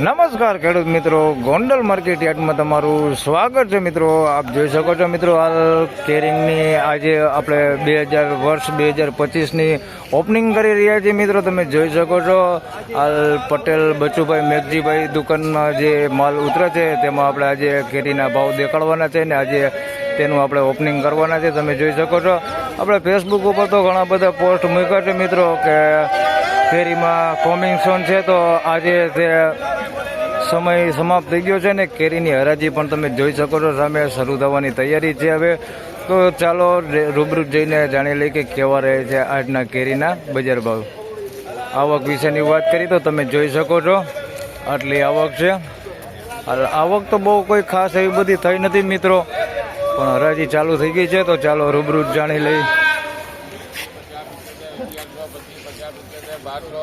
નમસ્કાર ખેડૂત મિત્રો. ગોંડલ માર્કેટ યાર્ડમાં તમારું સ્વાગત છે મિત્રો. આપ જોઈ શકો છો મિત્રો, હાલ કેરિંગની આજે આપણે બે હજાર વર્ષ, બે હજાર પચીસની ઓપનિંગ કરી રહ્યા છીએ મિત્રો. તમે જોઈ શકો છો, હાલ પટેલ, બચુભાઈ, મેઘજીભાઈ દુકાનમાં જે માલ ઉતરે છે, તેમાં આપણે આજે કેરીના ભાવ દેખાડવાના છે ને આજે તેનું આપણે ઓપનિંગ કરવાના છે. તમે જોઈ શકો છો, આપણે ફેસબુક ઉપર તો ઘણા બધા પોસ્ટ મૂક્યા છે મિત્રો કે કેરીમાં કોમિંગ સોન છે. તો આજે તે સમય સમાપ્ત થઈ ગયો છે ને કેરીની હરાજી પણ તમે જોઈ શકો છો. સામે શરૂ થવાની તૈયારી છે હવે. તો ચાલો રૂબરૂ જઈને જાણી લઈએ કે કેવા રહે છે આજના કેરીના બજાર ભાવ. આવક વિશેની વાત કરી તો તમે જોઈ શકો છો. આટલી આવક છે. આવક તો બહુ કોઈ ખાસ એવી બધી થઈ નથી મિત્રો. પણ હરાજી ચાલુ થઈ ગઈ છે તો ચાલો રૂબરૂ જાણી લઈ બારસો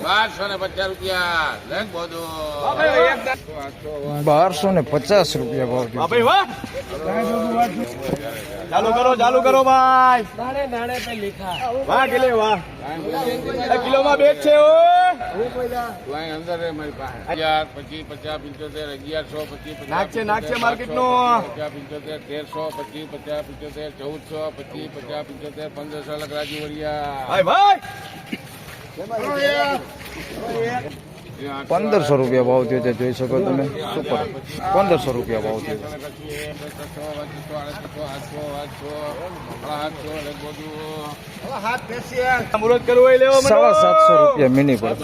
બારસો ને પચાસ રૂપિયા. બારસો ને પચાસ રૂપિયા ભાવ ચાલુ કરો ચાલુ કરો ભાઈ. વાહ કિલે વાહ. એ કિલોમાં બેગ છે ઓ અંદર હે મારી પાસે. અગિયાર પચીસ પચાસ પંચોતેર અગિયારસો પચીસ નાખશે, નાખશે માર્કેટનો. બારસો, પચાસ પંચોતેર તેરસો પચીસ પચાસ પંચોતેર ચૌદસો પચીસ પચાસ પંચોતેર પંદરસો લખ રાજુ વરિયા ભાઈ ભાઈ. પંદરસો રૂપિયા ભાવ થયો છે, જોઈ શકો તમે. સુપર. પંદરસો રૂપિયા ભાવ થયો છે. સાડા સાતસો રૂપિયા મિની પર.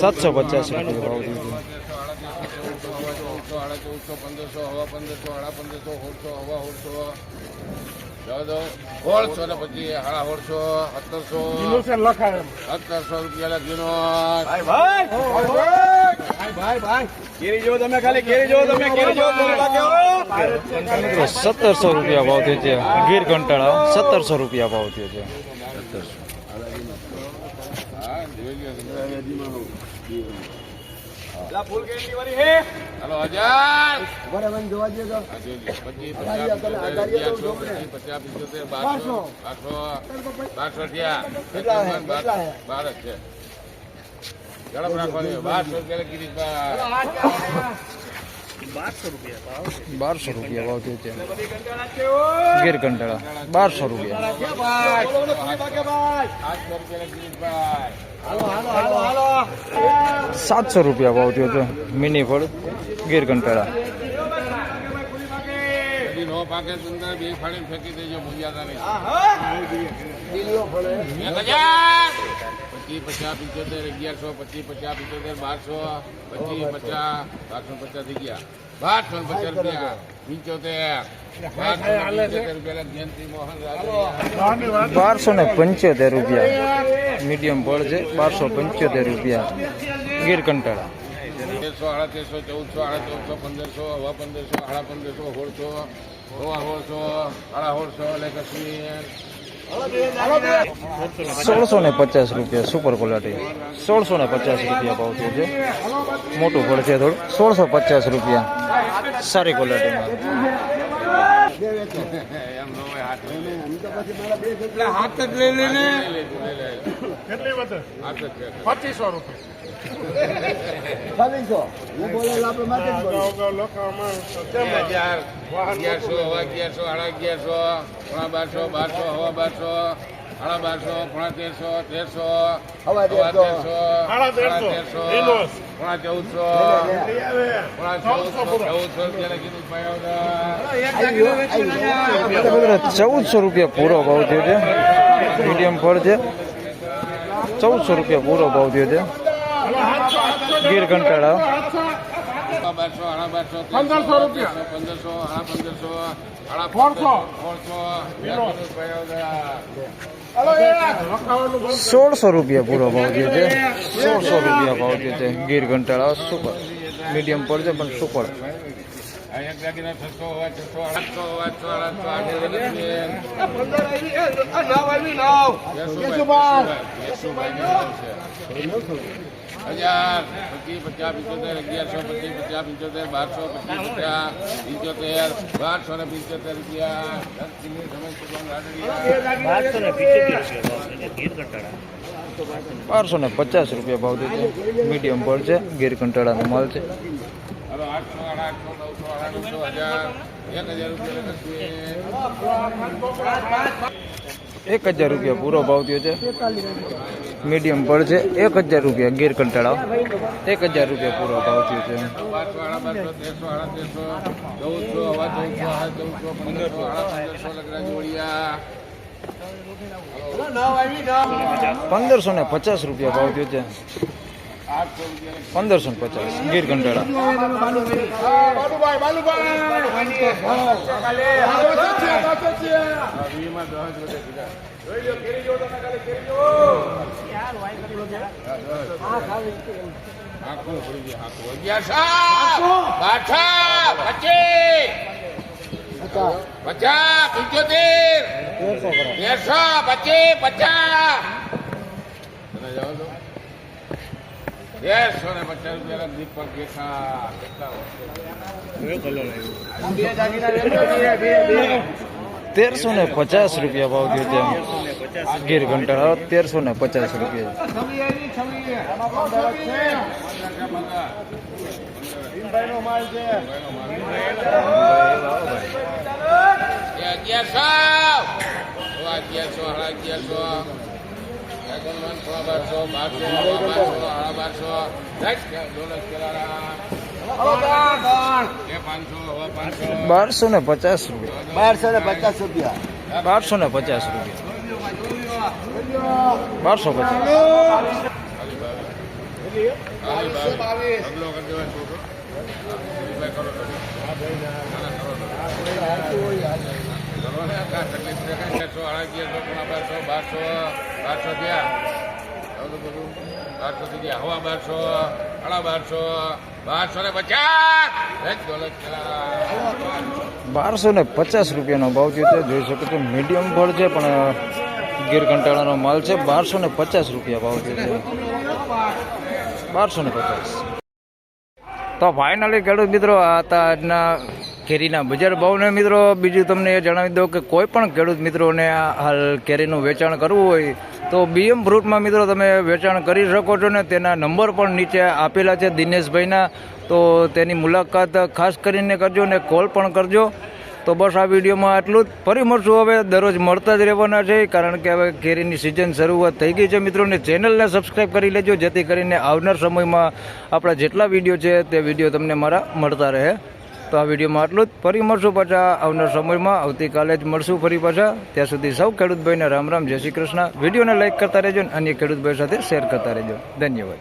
સાતસો પચાસ રૂપિયા ભાવ થયો છે. પંદરસો, હવા પંદરસો હળા પંદરસો સોળસો હવા ચૌદો સોળસો ને પછી હળા સોળસો સત્તરસો સત્તરસો રૂપિયા લખીનો ભાઈ ભાઈ ભાઈ ભાઈ. ભાઈ કેરી જો તમે ખાલી કેરી જો તમે કેરી જો મિત્રો સત્તરસો રૂપિયા ભાવ થયો છે. ગીર કંટાળા સત્તરસો રૂપિયા ભાવ થયો છે હા જોઈ લ્યો તમે. ફૂલ કેરી વાળી હે. હાલો હજાર. હા, જોઈ લ્યો. પચીસ પચાસ પંચોતેર પચીસ બારસો બારસો. બારસો થયા બાર બાર જ છે. ઝડપ રાખવાની. બારસો રૂપિયા બારસો રૂપિયા ભાવ થયો છે ગીર કંટાળા. બારસો રૂપિયા. આઠસો રૂપિયા સાતસો રૂપિયા ભાવ થયો છે. મિની ફળ ગીર કંટાળા. પચીસ પચાસ પંચોતેર અગિયારસો પચીસ પચાસ પંચોતેર બારસો પચીસ પચાસ બારસો પચાસ થઈ ગયા. બારસો પચાસ રૂપિયા. બારસો ને પંચોતેર રૂપિયા જયંતિ બારસો ને પંચોતેર રૂપિયા. મીડિયમ ફળ છે બારસો પંચોતેર રૂપિયા. ગીર કંટાળા. તેરસો સાડા તેરસો ચૌદસો સાડા ચૌદસો પંદરસો હવા પંદરસો સાડા પંદરસો સોળસો હવા સોળસો સાડા સોળસો લેખસ્મીર સોળસો ને પચાસ રૂપિયા સુપર ક્વોલિટી. સોળસો ને પચાસ રૂપિયા ભાવ થયો છે. મોટું ફળ છે થોડું. સોળસો પચાસ રૂપિયા સારી ક્વોલિટીમાં. હોય હાથ એટલે હાથ જ લઈ લઈને કેટલી વધે પચીસો રૂપિયા. હજાર અગિયારસો હવા અગિયારસો સાડા અગિયારસો પોણા બારસો બારસો હવા બારસો સાડા બારસો પોણા તેરસો તેરસો હવા તેરસો સાડા તેરસો પોણા ચૌદસો પોણા ચૌદસો ચૌદસો રૂપિયા લખી દીધા ચૌદસો રૂપિયા પૂરો ભાવ થયો છે મીડિયમ ફળ છે ચૌદસો રૂપિયા પૂરો ભાવ થયો છે ગીર કંટાળા બારસો સાડા બારસો પંદરસો રૂપિયા પંદરસો સાડા પંદરસો સાડા સોળસો સોળસો સોળસો રૂપિયા પૂરો ભાવ થયો છે સોળસો રૂપિયા ભાવ થયો છે ગીર કંટાળા સુપર મીડિયમ ફળ છે પણ સુપર એક દાગીના છસો હોવા છસો આઠસો આઠસો આઠસો આઠસો હજાર પચીસ પચાસ પંચોતેર અગિયારસો પચીસ પચાસ પંચોતેર બારસો પચીસ પચાસ પંચોતેર બારસો ને પંચોતેર રૂપિયા દસ કિલો સમય સુગમ લાડડિયા બારસો ને પચાસ રૂપિયા ભાવ થયો છે મીડિયમ પર છે ગીર કંટાળાનો માલ છે હવે આઠસો સાડા આઠસો નવસો સાડા નવસો હજાર એક હજાર રૂપિયા લખીએ એક હજાર રૂપિયા પૂરો ભાવ થયો છે. મીડિયમ પર છે. એક હજાર રૂપિયા ગીર કંટાળા. એક હજાર રૂપિયા પૂરો ભાવ થયો છે. પંદરસો ને પચાસ રૂપિયા ભાવ થયો છે. પંદરસો પચાસ ગીર કંટાળા પચીસ પચાસ પંચોતેર તેરસો પચીસ પચાસ. તેરસો ને પચાસ રૂપિયા દીપક ગેઠા તેરસો ને પચાસ રૂપિયા ભાવ થયો છે ગીર ઘંટા. તેરસો ને પચાસ રૂપિયા. અગિયારસો. અગિયારસો. બારસો સાડા ને પચાસ રૂપિયા. બારસો ને પચાસ રૂપિયા. બારસો ને પચાસ રૂપિયા. બારસો પચાસ. કરી દેવાય છોકરો કરો તો. ના, ના, કરો તો. કરો ને, કાંઈ તકલીફ છે કાંઈ? છસો અગિયારસો, પોણા બારસો, બારસો, બારસો થયા. હવે બધું બારસો થઈ ગયા. હવા બારસો, સાડા બારસો, બારસો ને પચાસ. બારસો ને પચાસ રૂપિયાનો ભાવ થયો છે જોઈ શકો છો મીડિયમ ફળ છે પણ ગીર કંટાળાનો માલ છે બારસો ને પચાસ રૂપિયા ભાવ થયો છે બારસો ને પચાસ તો ફાઇનલી ખેડૂત મિત્રો આ હતા આજના કેરીના બજાર ભાવને મિત્રો બીજું તમને એ જણાવી દઉં કે કોઈ પણ ખેડૂત મિત્રોને હાલ કેરીનું વેચાણ કરવું હોય તો બીએમ ફ્રૂટમાં મિત્રો તમે વેચાણ કરી શકો છો ને તેના નંબર પણ નીચે આપેલા છે દિનેશભાઈના. તો તેની મુલાકાત ખાસ કરીને કરજો ને કોલ પણ કરજો. તો બસ આ વિડીયોમાં આટલું જ. ફરી મળશું હવે દરરોજ મળતા જ રહેવાના છે, કારણ કે હવે કેરીની સિઝન શરૂઆત થઈ ગઈ છે મિત્રોને ચેનલને સબસ્ક્રાઈબ કરી લેજો, જેથી કરીને આવનાર સમયમાં આપણા જેટલા વીડિયો છે તે વીડિયો તમને મારા મળતા રહે. તો આ વિડીયોમાં આટલું જ. ફરી મળશું પાછા આવનાર સમયમાં. આવતીકાલે જ મળશું ફરી પાછા. ત્યાં સુધી સૌ ખેડૂતભાઈને રામ રામ. જય શ્રી કૃષ્ણ. વિડીયોને લાઇક કરતા રહેજો અને અન્ય ખેડૂતભાઈ સાથે શેર કરતા રહેજો. ધન્યવાદ.